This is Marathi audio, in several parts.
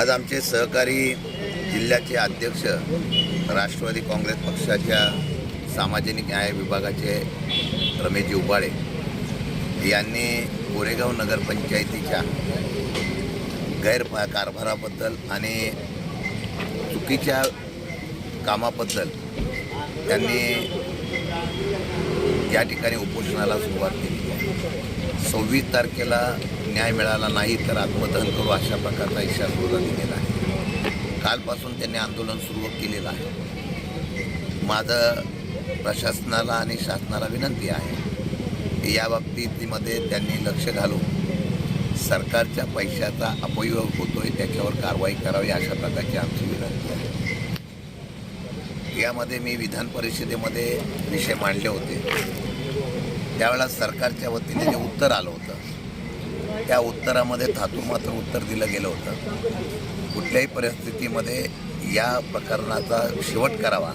आज आमचे सहकारी जिल्ह्याचे अध्यक्ष राष्ट्रवादी काँग्रेस पक्षाच्या सामाजिक न्याय विभागाचे रमेशजी उबाळे यांनी कोरेगाव नगरपंचायतीच्या गैरपा कारभाराबद्दल आणि चुकीच्या कामाबद्दल त्यांनी या ठिकाणी उपोषणाला सुरुवात केली. सव्वीस तारखेला न्याय मिळाला नाही तर आत्मदहन करू अशा प्रकारचा इशारा सुद्धा दिलेला आहे. कालपासून त्यांनी आंदोलन सुरू केलेलं आहे. माझं प्रशासनाला आणि शासनाला विनंती आहे की या बाबतीमध्ये त्यांनी लक्ष घालून सरकारच्या पैशाचा अपयोग होतोय त्याच्यावर कारवाई करावी अशा प्रकारची आमची विनंती आहे. यामध्ये मी विधान परिषदेमध्ये विषय मांडले होते. त्यावेळेला सरकारच्या वतीने जे उत्तर आलं होतं त्या उत्तरामध्ये थातूर मात्र उत्तर दिलं गेलं होतं. कुठल्याही परिस्थितीमध्ये या प्रकरणाचा शेवट करावा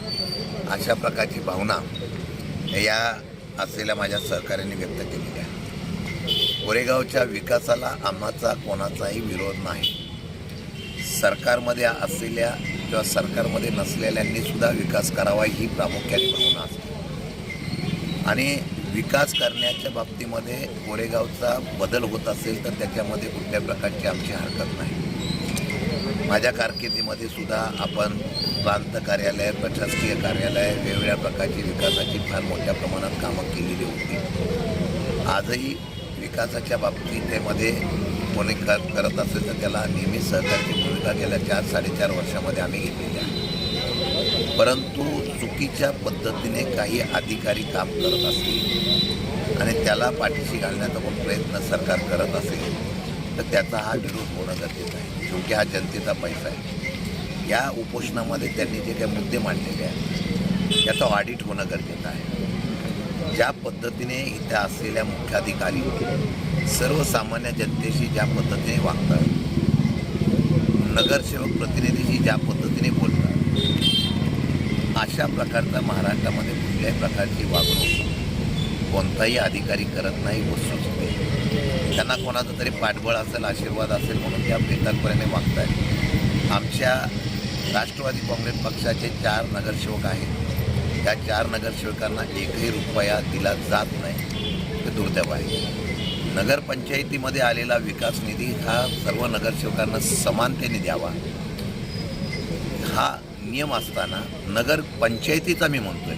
अशा प्रकारची भावना या असलेल्या माझ्या सहकार्याने व्यक्त केलेली आहे. कोरेगावच्या विकासाला आम्हाचा कोणाचाही विरोध नाही. सरकारमध्ये असलेल्या किंवा सरकारमध्ये नसलेल्यांनीसुद्धा विकास करावा ही प्रामुख्याने भावना असते. आणि विकास करण्याच्या बाबतीमध्ये कोरेगावचा बदल होत असेल तर त्याच्यामध्ये कुठल्या प्रकारची आमची हरकत नाही. माझ्या कारकिर्दीमध्ये सुद्धा आपण प्रांत कार्यालय प्रशासकीय कार्यालय वेगवेगळ्या प्रकारची विकासाची फार मोठ्या प्रमाणात कामं केलेली होती. आजही विकासाच्या बाबतीमध्ये कोणी करत असेल तर त्याला नेहमी सहकारची भूमिका गेल्या चार साडेचार वर्षामध्ये आम्ही घेतलेली आहे. परंतु चुकीच्या पद्धतीने काही अधिकारी काम करत असतील आणि त्याला पाठीशी घालण्याचा पण प्रयत्न सरकार करत असेल तर त्याचा हा विरोध होणं गरजेचं आहे. शेवटी हा जनतेचा पैसा आहे. या उपोषणामध्ये त्यांनी जे काही मुद्दे मांडलेले आहेत त्याचं ऑडिट होणं गरजेचं आहे. ज्या पद्धतीने इथे असलेल्या मुख्याधिकारी सर्वसामान्य जनतेशी ज्या पद्धतीने वागतात नगरसेवक प्रतिनिधीशी ज्या पद्धतीने बोलतात अशा प्रकारचा महाराष्ट्रामध्ये कुठल्याही प्रकारची वागणूक कोणताही अधिकारी करत नाही व सुचते. त्यांना कोणाचं तरी पाठबळ असेल आशीर्वाद असेल म्हणून त्या बेतालपणाने वागत आहेत आमच्या राष्ट्रवादी काँग्रेस पक्षाचे चार नगरसेवक आहेत. त्या चार नगरसेवकांना एकही रुपया दिला जात नाही. ते दुर्दैव आहे. नगरपंचायतीमध्ये आलेला विकास निधी हा सर्व नगरसेवकांना समानतेने द्यावा. हा नियम असताना नगर पंचायतीचा मी म्हणतोय.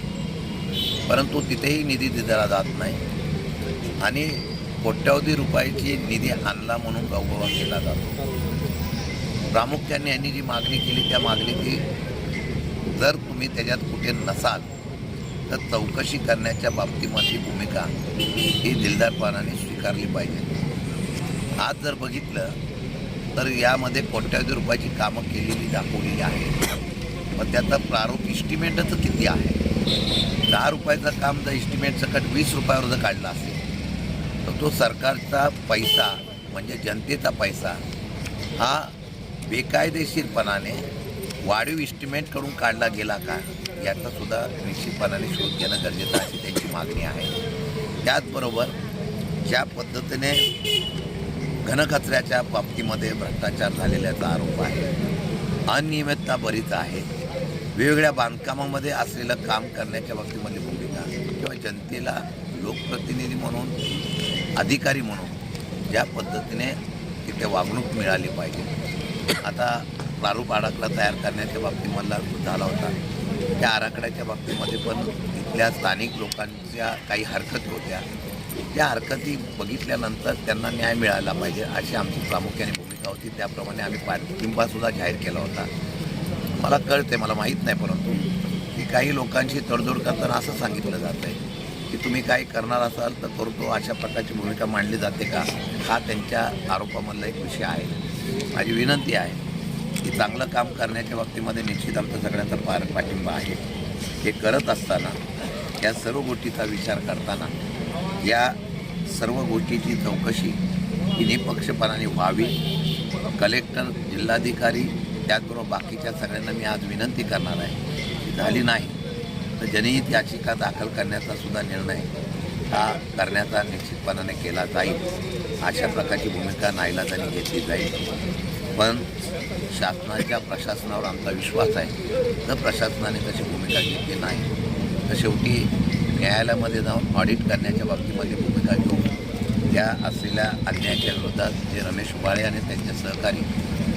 परंतु तिथेही निधी दिला जात नाही. आणि कोट्यावधी रुपयाची निधी आणला म्हणून गौरव केला जातो. प्रामुख्याने यांनी जी मागणी केली त्या मागणीची जर तुम्ही त्याच्यात कुठे नसाल तर चौकशी करण्याच्या बाबतीमधली भूमिका ही दिलदारपणाने स्वीकारली पाहिजे. आज जर बघितलं तर यामध्ये कोट्यावधी रुपयाची कामं केलेली दाखवलेली आहेत. मग त्याचा प्रारूप इस्टिमेटच किती आहे? दहा रुपयाचं काम जर इस्टिमेट सकट वीस रुपयावर जर काढला असेल तर तो सरकारचा पैसा म्हणजे जनतेचा पैसा हा बेकायदेशीरपणाने वाढीव इस्टिमेटकडून काढला गेला का याचा सुद्धा निश्चितपणाने शोध घेणं गरजेचं अशी त्यांची मागणी आहे. त्याचबरोबर ज्या पद्धतीने घनकचऱ्याच्या बाबतीमध्ये भ्रष्टाचार झालेल्याचा आरोप आहे अनियमितता बरीच आहे वेगवेगळ्या बांधकामामध्ये असलेलं काम करण्याच्या बाबतीमध्ये भूमिका. किंवा जनतेला लोकप्रतिनिधी म्हणून अधिकारी म्हणून ज्या पद्धतीने तिथे वागणूक मिळाली पाहिजे. आता प्रारूप आराखडा तयार करण्याच्या बाबतीमधला झाला होता त्या आराखड्याच्या बाबतीमध्ये पण इथल्या स्थानिक लोकांच्या काही हरकती होत्या. त्या हरकती बघितल्यानंतर त्यांना न्याय मिळाला पाहिजे अशी आमची प्रामुख्याने भूमिका होती. त्याप्रमाणे आम्ही पाठिंबासुद्धा जाहीर केला होता. मला कळते मला माहीत नाही परंतु की काही लोकांशी तडजोड करताना असं सांगितलं जातं आहे की तुम्ही काही करणार असाल तर करतो अशा प्रकारची भूमिका मांडली जाते का? हा त्यांच्या आरोपामधला एक विषय आहे. माझी विनंती आहे की चांगलं काम करण्याच्या बाबतीमध्ये निश्चित आमचा सगळ्यांचा पार पाठिंबा आहे. हे करत असताना या सर्व गोष्टीचा विचार करताना या सर्व गोष्टीची चौकशी ही निपक्षपणाने व्हावी. कलेक्टर जिल्हाधिकारी त्याचबरोबर बाकीच्या सगळ्यांना मी आज विनंती करणार आहे की झाली नाही तर जनहित याचिका दाखल करण्याचा सुद्धा निर्णय हा करण्याचा निश्चितपणाने केला जाईल. अशा प्रकारची भूमिका नाईलाजाने घेतली जाईल. पण शासनाच्या प्रशासनावर आमचा विश्वास आहे तर प्रशासनाने तशी भूमिका घेतली नाही. तर शेवटी न्यायालयामध्ये जाऊन ऑडिट करण्याच्या बाबतीमध्ये भूमिका घेऊन त्या असलेल्या अन्यायाच्या विरोधात जे रमेश उबाळे आणि त्यांचे सहकारी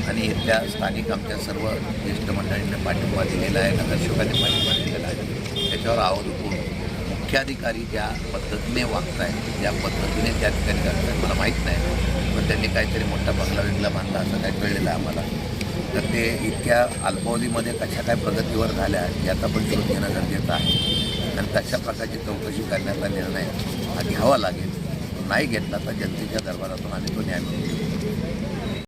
आणि इथल्या स्थानिक आमच्या सर्व ज्येष्ठ मंडळींना पाठिंबा दिलेला आहे नगरसेवकांनी पाठिंबा दिलेला आहे. त्याच्यावर आवाज उठून मुख्याधिकारी ज्या पद्धतीने वागत आहेत ज्या पद्धतीने त्या ठिकाणी करत आहेत मला माहीत नाही. पण त्यांनी काहीतरी मोठा बंगला विंगला बांधला असं काही कळलेलं आहे आम्हाला. तर ते इतक्या अल्पावधीमध्ये कशा काय प्रगतीवर झाल्या याचा पण शोध घेणं गरजेचं आहे. आणि तशा प्रकारची चौकशी करण्याचा निर्णय हा घ्यावा लागेल नाही घेतला तर जनतेच्या दरबारातून आम्ही तो न्याय मिळतो